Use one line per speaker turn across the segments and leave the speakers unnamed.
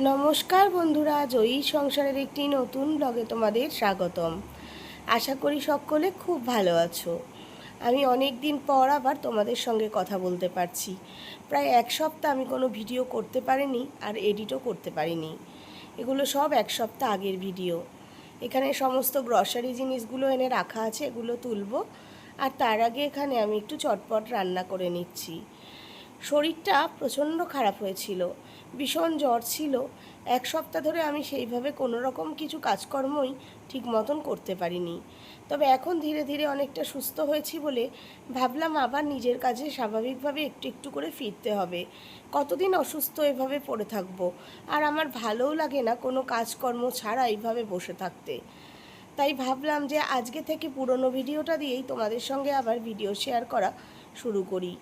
নমস্কার বন্ধুরা, জয়ী সংসারের একটি নতুন ব্লগে তোমাদের স্বাগতম। আশা করি সকলে খুব ভালো আছো। আমি অনেক দিন পর আবার তোমাদের সঙ্গে কথা বলতে পারছি। প্রায় এক সপ্তাহ আমি কোনো ভিডিও করতে পারিনি আর এডিটও করতে পারিনি। এগুলো সব এক সপ্তাহ আগের ভিডিও। এখানে সমস্ত গ্রসারি জিনিসগুলো এনে রাখা আছে, এগুলো তুলবো। আর তার আগে এখানে আমি একটু চটপট রান্না করে নিচ্ছি। শরীরটা প্রচণ্ড খারাপ হয়েছিল। ভীষণ জ্বর ছিল, এক সপ্তাহ ধরে আমি সেইভাবে কোনো রকম কিছু কাজকর্মই ঠিক মতন করতে পারিনি। তবে এখন ধীরে ধীরে অনেকটা সুস্থ হয়েছি বলে ভাবলাম আবার নিজের কাজে স্বাভাবিকভাবে একটু একটু করে ফিরতে হবে। কতদিন অসুস্থ এভাবে পড়ে থাকব? আর আমার ভালোও লাগে না কোনো কাজকর্ম ছাড়া এইভাবে বসে থাকতে। তাই ভাবলাম যে আজকে থেকে পুরনো ভিডিওটা দিয়েই তোমাদের সঙ্গে আবার ভিডিও শেয়ার করা শুরু করি।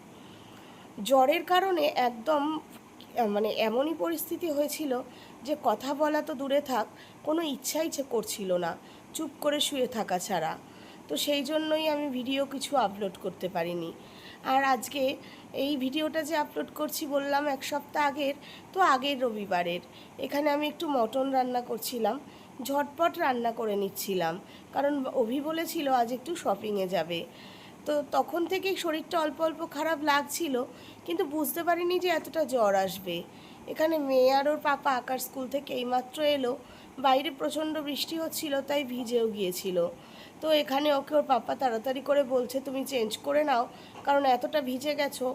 জ্বরের কারণে একদম মানে এমনই পরিস্থিতি হয়েছিল যে কথা বলা তো দূরে থাক, কোনো ইচ্ছাই করছিল না, চুপ করে শুয়ে থাকা ছাড়া। তো সেই জন্যই আমি ভিডিও কিছু আপলোড করতে পারিনি। আর আজকে এই ভিডিওটা যে আপলোড করছি বললাম এক সপ্তাহ আগের, তো আগের রবিবারের। এখানে আমি একটু মটন রান্না করছিলাম, ঝটপট রান্না করে নিচ্ছিলাম। কারণ অভি বলেছিল আজ একটু শপিংয়ে যাবে। তো তখন থেকেই শরীরটা অল্প অল্প খারাপ লাগছিল, কিন্তু বুঝতে পারিনি যে এতটা জ্বর আসবে। এখানে মেয়ে আর ওর পাপা আঁকার স্কুল থেকে এইমাত্র এলো, বাইরে প্রচণ্ড বৃষ্টি হচ্ছিল, তাই ভিজেও গিয়েছিল। তো এখানে ওকে ওর পাপা তাড়াতাড়ি করে বলছে, তুমি চেঞ্জ করে নাও, কারণ এতটা ভিজে গেছো।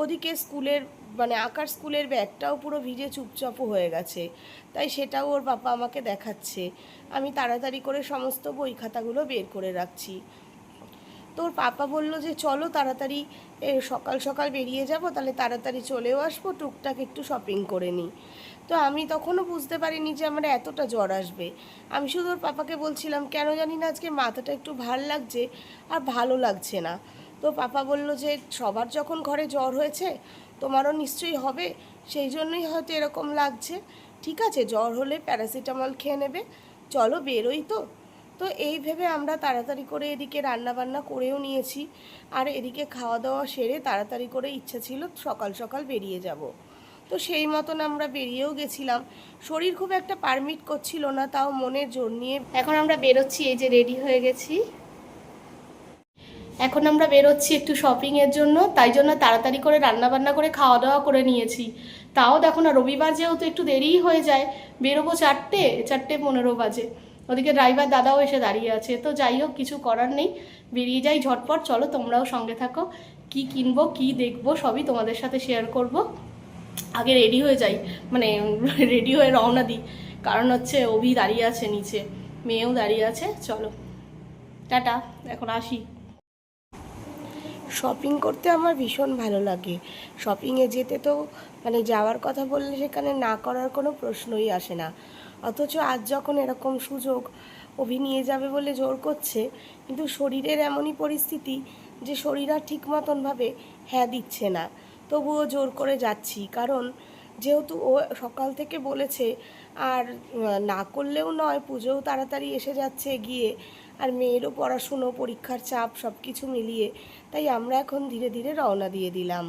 ওদিকে স্কুলের মানে আঁকার স্কুলের ব্যাগটাও পুরো ভিজে চুপচাপও হয়ে গেছে, তাই সেটাও ওর পাপা আমাকে দেখাচ্ছে। আমি তাড়াতাড়ি করে সমস্ত বই খাতাগুলো বের করে রাখছি। তোর পাপা বলল যে চলো তাড়াতাড়ি সকাল সকাল বেরিয়ে যাব, তাহলে তাড়াতাড়ি চলেও আসব, টুকটাক একটু শপিং করে নিই তো আমি তখনও বুঝতে পারিনি যে আমার এতটা জ্বর আসবে। আমি শুধু ওর পাপাকে বলছিলাম, কেন জানি না আজকে মাথাটা একটু ভালো লাগছে আর ভালো লাগছে না। তো পাপা বলল যে, সবার যখন ঘরে জ্বর হয়েছে, তোমারও নিশ্চয়ই হবে, সেই জন্যই হয়তো এরকম লাগছে। ঠিক আছে, জ্বর হলে প্যারাসিটামল খেয়ে নেবে। চলো বেরোই তো। তো এই ভেবে আমরা তাড়াতাড়ি করে এদিকে রান্না বান্না করেও নিয়েছি। আর এদিকে খাওয়া দাওয়া সেরে তাড়াতাড়ি করে ইচ্ছা ছিল সকাল সকাল বেরিয়ে যাব। তো সেই মতন আমরা বেরিয়েও গেছিলাম। শরীর খুব একটা পারমিট করছিল না, তাও মনের জোর নিয়ে। এখন আমরা বেরোচ্ছি, এই যে রেডি হয়ে গেছি। এখন আমরা বেরোচ্ছি একটু শপিংয়ের জন্য, তাই জন্য তাড়াতাড়ি করে রান্না বান্না করে খাওয়া দাওয়া করে নিয়েছি। তাও দেখো না, রবিবার যেহেতু একটু দেরিই হয়ে যায়, বেরোবো চারটে চারটে পনেরো বাজে। ওদিকে ড্রাইভার দাদাও এসে দাঁড়িয়ে আছে। তো যাই হোক, কিছু করার নেই। বেরিয়ে যাই ঝটপট। চলো তোমরাও সঙ্গে থাকো। কি কিনবো, কি দেখব, সবই তোমাদের সাথে শেয়ার করব। আগে রেডি হয়ে যাই। মানে রেডি হয়ে রওনা দিই। কারণ হচ্ছে অভি দাঁড়িয়ে আছে নিচে। মেয়েও দাঁড়িয়ে আছে। চলো। টাটা। এখন আসি। শপিং করতে আমার ভীষণ ভালো লাগে। শপিংয়ে যেতে তো মানে যাওয়ার কথা বললে সেখানে না করার কোনো প্রশ্নই আসে না। অথচ আজ যখন এরকম সুযোগ অভি নিয়ে যাবে বলে জোর করছে, কিন্তু শরীরের এমনই পরিস্থিতি যে শরীর আর ঠিক মতনভাবে হ্যাঁ দিচ্ছে না। তবুও জোর করে যাচ্ছি, কারণ যেহেতু ও সকাল থেকে বলেছে, আর না করলেও নয়, পুজোও তাড়াতাড়ি এসে যাচ্ছে গিয়ে, আর মেয়েরও পড়াশুনো, পরীক্ষার চাপ সব কিছু মিলিয়ে, তাই আমরা এখন ধীরে ধীরে রওনা দিয়ে দিলাম।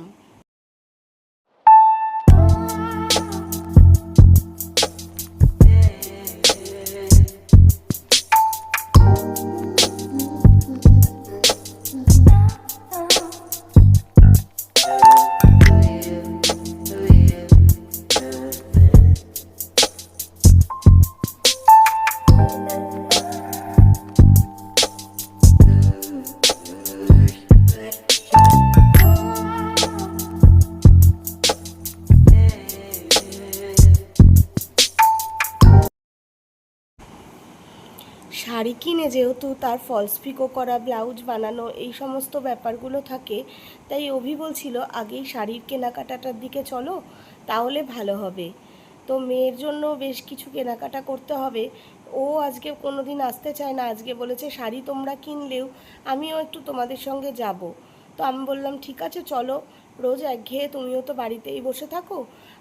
শাড়ি কিনে যেহেতু তার ফলস পিকো করা ব্লাউজ বানানো এই সমস্ত ব্যাপারগুলো থাকে, তাই অভি বলছিল, আগেই শাড়ির কেনাকাটাটার দিকে চলো, তাহলে ভালো হবে। তো মেয়ের জন্য বেশ কিছু কেনাকাটা করতে হবে। ও আজকে কোনো দিন আসতে চায় না, আজকে বলেছে, শাড়ি তোমরা কিনলেও আমিও একটু তোমাদের সঙ্গে যাব। তো আমি বললাম, ঠিক আছে, চলো, রোজ একঘেয়ে তুমিও তো বাড়িতেই বসে থাকো,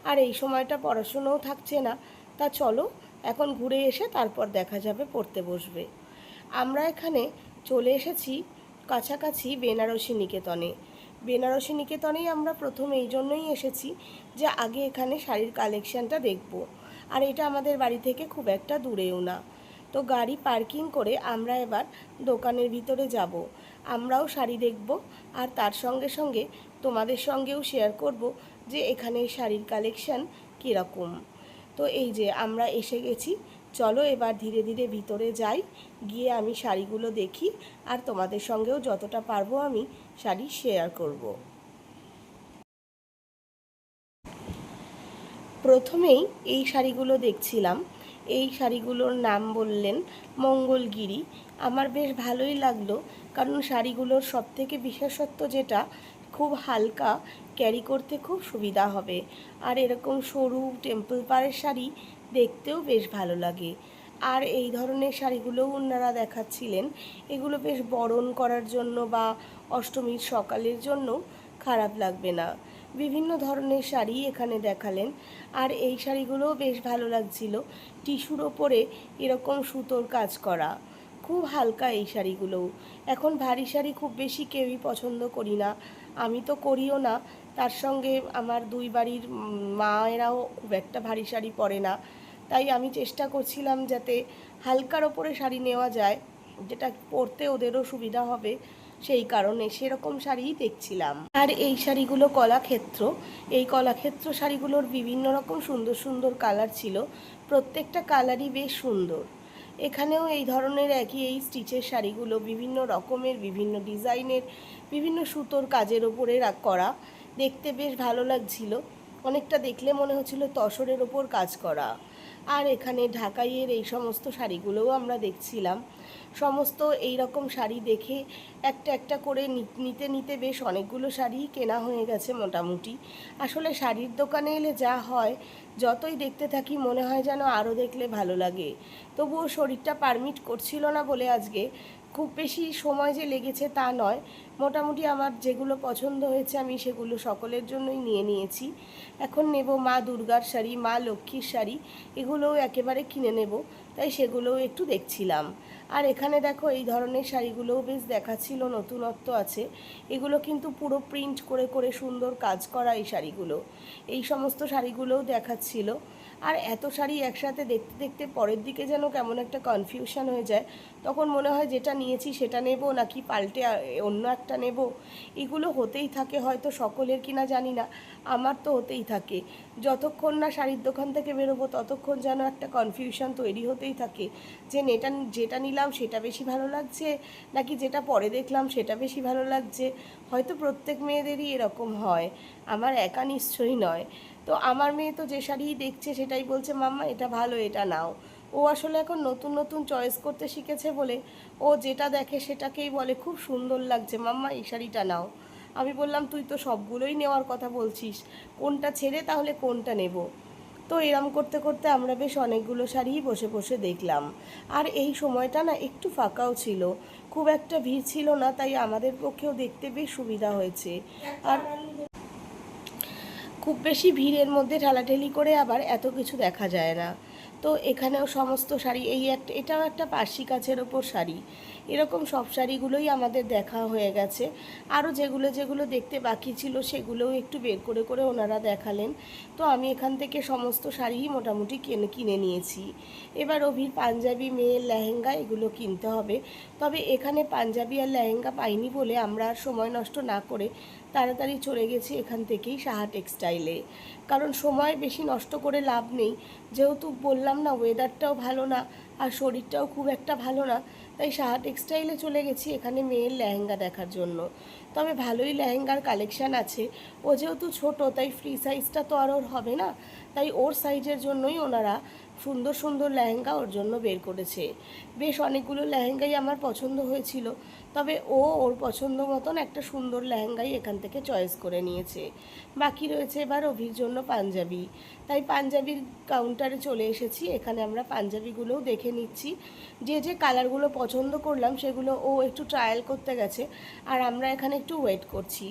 আর এই সময়টা পড়াশুনোও থাকছে না। তা চলো এখন ঘুরে এসে তারপর দেখা যাবে, পড়তে বসবে। আমরা এখানে চলে এসেছি কাছাকাছি বেনারসি নিকেতনে। বেনারসি নিকেতনেই আমরা প্রথম এই জন্যই এসেছি যে আগে এখানে শাড়ির কালেকশানটা দেখব। আর এটা আমাদের বাড়ি থেকে খুব একটা দূরেও না। তো গাড়ি পার্কিং করে আমরা এবার দোকানের ভিতরে যাব। আমরাও শাড়ি দেখব আর তার সঙ্গে সঙ্গে তোমাদের সঙ্গেও শেয়ার করব যে এখানে শাড়ির কালেকশান কীরকম। তো এই যে আমরা এসে গেছি। চলো এবার ধীরে ধীরে ভিতরে যাই। গিয়ে আমি শাড়িগুলো দেখি আর তোমাদের সঙ্গেও যতটা পারব আমি শাড়ি শেয়ার করব। প্রথমেই এই শাড়িগুলো দেখছিলাম। এই শাড়িগুলোর নাম বললেন মঙ্গলগিরি। আমার বেশ ভালোই লাগল, কারণ শাড়িগুলোর সবথেকে বিশেষত্ব যেটা খুব হালকা ক্যারি করতে খুব সুবিধা হবে। আর এরকম সরু টেম্পল পাড়ের শাড়ি দেখতেও বেশ ভালো লাগে। আর এই ধরনের শাড়িগুলোও ওনারা দেখাচ্ছিলেন। এগুলো বেশ বরণ করার জন্য বা অষ্টমীর সকালের জন্য খারাপ লাগবে না। বিভিন্ন ধরনের শাড়ি এখানে দেখালেন। আর এই শাড়িগুলোও বেশ ভালো লাগছিল। টিস্যুর ওপরে এরকম সুতোর কাজ করা। খুব হালকা এই শাড়িগুলোও এখন ভারী শাড়ি খুব বেশি কেউই পছন্দ করি না। আমি তো করিও না। তার সঙ্গে আমার দুই বাড়ির মায়েরাও খুব একটা ভারী শাড়ি পরে না। তাই আমি চেষ্টা করছিলাম যাতে হালকার ওপরে শাড়ি নেওয়া যায়, যেটা পরতে ওদেরও সুবিধা হবে। সেই কারণে সেরকম শাড়িই দেখছিলাম। আর এই শাড়িগুলো কলাক্ষেত্র। এই কলাক্ষেত্র শাড়িগুলোর বিভিন্ন রকম সুন্দর সুন্দর কালার ছিল। প্রত্যেকটা কালারই বেশ সুন্দর। এখানেও এই ধরনের একই এই স্টিচের শাড়িগুলো বিভিন্ন রকমের, বিভিন্ন ডিজাইনের, বিভিন্ন সুতোর কাজের ওপরে করা। দেখতে বেশ ভালো লাগছিল। অনেকটা দেখলে মনে হচ্ছিল তসরের ওপর কাজ করা। আর এখানে ঢাকাইয়ের এই সমস্ত শাড়িগুলোও আমরা দেখছিলাম। সমস্ত এই রকম শাড়ি দেখে একটা একটা করে নিতে নিতে বেশ অনেকগুলো শাড়ি কেনা হয়ে গেছে মোটামুটি। আসলে শাড়ির দোকানে এলে যা হয়, যতই দেখতে থাকি মনে হয় যেন আরও দেখলে ভালো লাগে। তবুও শরীরটা পারমিট করছিল না বলে আজকে খুব বেশি সময় যে লেগেছে তা নয়। মোটামুটি আমার যেগুলো পছন্দ হয়েছে আমি সেগুলো সকলের জন্যই নিয়ে নিয়েছি। এখন নেব মা দুর্গার শাড়ি, মা লক্ষ্মীর শাড়ি, এগুলোও একেবারে কিনে নেব, তাই সেগুলোও একটু দেখছিলাম। আর এখানে দেখো এই ধরনের শাড়িগুলোও বেশ দেখাচ্ছিল, নতুনত্ব আছে। এগুলো কিন্তু পুরো প্রিন্ট করে করে সুন্দর কাজ করা এই শাড়িগুলো। এই সমস্ত শাড়িগুলোও দেখাচ্ছিল। আর এত শাড়ি একসাথে দেখতে দেখতে পরের দিকে যেন কেমন একটা কনফিউশন হয়ে যায়, তখন মনে হয় যেটা নিয়েছি সেটা নেব নাকি পাল্টে অন্য একটা নেব? এগুলো হতেই থাকে হয়তো সকলের কিনা জানি না, আমার তো হতেই থাকে। যতক্ষণ না শাড়ির দোকান থেকে বেরোবো, ততক্ষণ যেন একটা কনফিউশন তৈরি হতেই থাকে যে নেটা, যেটা নিলাম সেটা বেশি ভালো লাগছে, নাকি যেটা পরে দেখলাম সেটা বেশি ভালো লাগছে। হয়তো প্রত্যেক মেয়েদেরই এরকম হয়, আমার একা নিশ্চয়ই নয়। তো আমার মেয়ে তো যে শাড়িই দেখছে সেটাই বলছে, মাম্মা, এটা ভালো, এটা নাও। ও আসলে এখন নতুন নতুন চয়েস করতে শিখেছে বলে ও যেটা দেখে সেটাকেই বলে, খুব সুন্দর লাগছে, মাম্মা, এই শাড়িটা নাও। আমি বললাম, তুই তো সবগুলোই নেওয়ার কথা বলছিস, কোনটা ছেড়ে তাহলে কোনটা নেব? তো এরম করতে করতে আমরা বেশ অনেকগুলো শাড়িই বসে বসে দেখলাম। আর এই সময়টা না একটু ফাঁকাও ছিল, খুব একটা ভিড় ছিল না, তাই আমাদের পক্ষেও দেখতে বেশ সুবিধা হয়েছে। আর খুব বেশি ভিড়ের মধ্যে ঠেলাঠেলি করে আবার এত কিছু দেখা যায় না। তো এখানেও সমস্ত শাড়ি, এই একটা এটাও একটা পার্সি কাছের ওপর শাড়ি। এরকম সব শাড়িগুলোই আমাদের দেখা হয়ে গেছে। আরও যেগুলো যেগুলো দেখতে বাকি ছিল সেগুলোও একটু বের করে করে ওনারা দেখালেন। তো আমি এখান থেকে সমস্ত শাড়িই মোটামুটি কিনে কিনে নিয়েছি। এবার অভির পাঞ্জাবি, মেয়ের লেহেঙ্গা এগুলো কিনতে হবে। তবে এখানে পাঞ্জাবি আর লেহেঙ্গা পাইনি বলে আমরা আর সময় নষ্ট না করে তাড়াতাড়ি চলে গেছি এখান থেকেই সাহা টেক্সটাইলে। কারণ সময় বেশি নষ্ট করে লাভ নেই। যেহেতু বললাম না ওয়েদারটাও ভালো না, আর শরীরটাও খুব একটা ভালো না, তাই সাহা টেক্সটাইলে চলে গেছি এখানে মেয়ের লেহেঙ্গা দেখার জন্য। তবে ভালোই লেহেঙ্গার কালেকশান আছে। ও যেহেতু ছোট, তাই ফ্রি সাইজটা তো আর ওর হবে না। তাই ওর সাইজের জন্যই ওনারা সুন্দর সুন্দর লেহেঙ্গা ওর জন্য বের করেছে। বেশ অনেকগুলো লেহেঙ্গাই আমার পছন্দ হয়েছিল, তবে ও ওর পছন্দ মতন একটা সুন্দর লেহেঙ্গাই এখান থেকে চয়েস করে নিয়েছে। বাকি রয়েছে এবার অভির জন্য পাঞ্জাবি। তাই পাঞ্জাবির কাউন্টারে চলে এসেছি, এখানে আমরা পাঞ্জাবিগুলোও দেখে নিচ্ছি। যে যে কালারগুলো পছন্দ করলাম, সেগুলো ও একটু ট্রায়াল করতে গেছে, আর আমরা এখানে একটু ওয়েট করছি।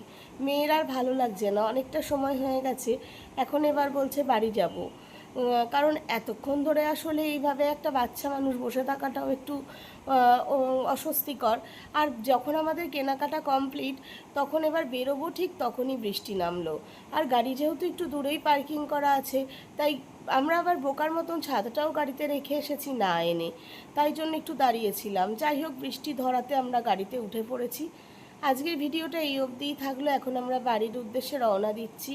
মেয়ের আর ভালো লাগছে না, অনেকটা সময় হয়ে গেছে, এখন এবার বলছে বাড়ি যাব। কারণ এতক্ষণ ধরে আসলে এইভাবে একটা বাচ্চা মানুষ বসে থাকাটাও একটু অস্বস্তিকর। আর যখন আমাদের কেনাকাটা কমপ্লিট, তখন এবার বেরোবো ঠিক তখনই বৃষ্টি নামলো। আর গাড়ি যেহেতু একটু দূরেই পার্কিং করা আছে, তাই আমরা আবার বোকার মতন ছাতাটাও গাড়িতে রেখে এসেছি না এনে। তাই জন্য একটু দাঁড়িয়েছিলাম। যাই হোক, বৃষ্টি ধরাতে আমরা গাড়িতে উঠে পড়েছি। আজকের ভিডিওটা এই অবধিই থাকল। এখন আমরা বাড়ির উদ্দেশ্যে রওনা দিচ্ছি।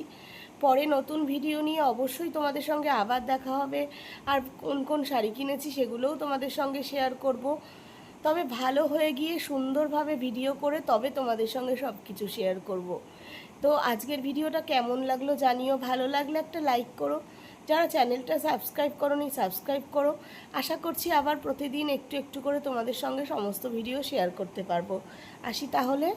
পরে নতুন ভিডিও নিয়ে অবশ্যই তোমাদের সঙ্গে আবার দেখা হবে। আর কোন কোন শাড়ি কিনেছি সেগুলোও তোমাদের সঙ্গে শেয়ার করব। তবে ভালো হয়ে গিয়ে সুন্দরভাবে ভিডিও করে তবে তোমাদের সঙ্গে সব কিছু শেয়ার করব। তো আজকের ভিডিওটা কেমন লাগল জানিও। ভালো লাগলে একটা লাইক করো। যারা চ্যানেলটা সাবস্ক্রাইব করোনি সাবস্ক্রাইব করো। আশা করছি আবার প্রতিদিন একটু একটু করে তোমাদের সঙ্গে সমস্ত ভিডিও শেয়ার করতে পারব। আসি তাহলে।